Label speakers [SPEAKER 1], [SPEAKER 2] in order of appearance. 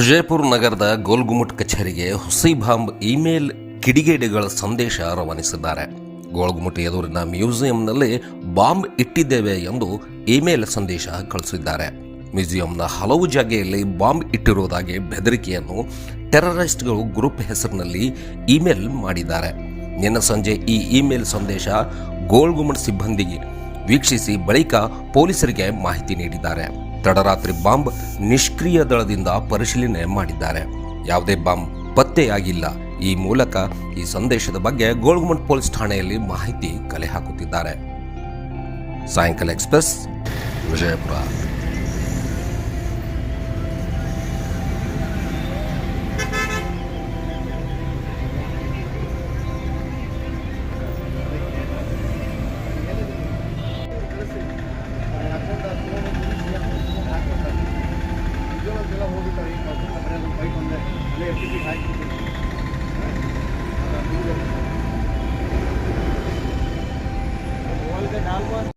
[SPEAKER 1] ವಿಜಯಪುರ ನಗರದ ಗೋಲ್ಗುಮಟ್ ಕಚೇರಿಗೆ ಹುಸೈ bomb email ಕಿಡಿಗೇಡಿಗಳ ಸಂದೇಶ ರವಾನಿಸಿದ್ದಾರೆ. ಗೋಲ್ಗುಮಟ್ ಎದುರಿನ ಮ್ಯೂಸಿಯಂನಲ್ಲಿ ಬಾಂಬ್ ಇಟ್ಟಿದ್ದೇವೆ ಎಂದು ಇಮೇಲ್ ಸಂದೇಶ ಕಳಿಸಿದ್ದಾರೆ ಮ್ಯೂಸಿಯಂನ ಹಲವು ಜಾಗೆಯಲ್ಲಿ ಬಾಂಬ್ ಇಟ್ಟಿರುವುದಾಗಿ ಬೆದರಿಕೆಯನ್ನು ಟೆರರಿಸ್ಟ್ಗಳು ಗ್ರೂಪ್ ಹೆಸರಿನಲ್ಲಿ ಇಮೇಲ್ ಮಾಡಿದ್ದಾರೆ. ನಿನ್ನೆ ಸಂಜೆ ಈ ಇಮೇಲ್ ಸಂದೇಶ ಗೋಲ್ಗುಮಟ್ ಸಿಬ್ಬಂದಿಗೆ ವೀಕ್ಷಿಸಿ ಬಳಿಕ ಪೊಲೀಸರಿಗೆ ಮಾಹಿತಿ ನೀಡಿದ್ದಾರೆ. ತಡರಾತ್ರಿ ಬಾಂಬ್ ನಿಷ್ಕ್ರಿಯ ದಳದಿಂದ ಪರಿಶೀಲನೆ ಮಾಡಿದ್ದಾರೆ. ಯಾವುದೇ ಬಾಂಬ್ ಪತ್ತೆಯಾಗಿಲ್ಲ. ಈ ಮೂಲಕ ಈ ಸಂದೇಶದ ಬಗ್ಗೆ ಗೋಲ್ಗುಮಟ್ ಪೊಲೀಸ್ ಠಾಣೆಯಲ್ಲಿ ಮಾಹಿತಿ ಕಲೆ ಹಾಕುತ್ತಿದ್ದಾರೆ. ಸಾಯಂಕಾಲ ಎಕ್ಸ್ಪ್ರೆಸ್, ವಿಜಯಪುರ.
[SPEAKER 2] ভাই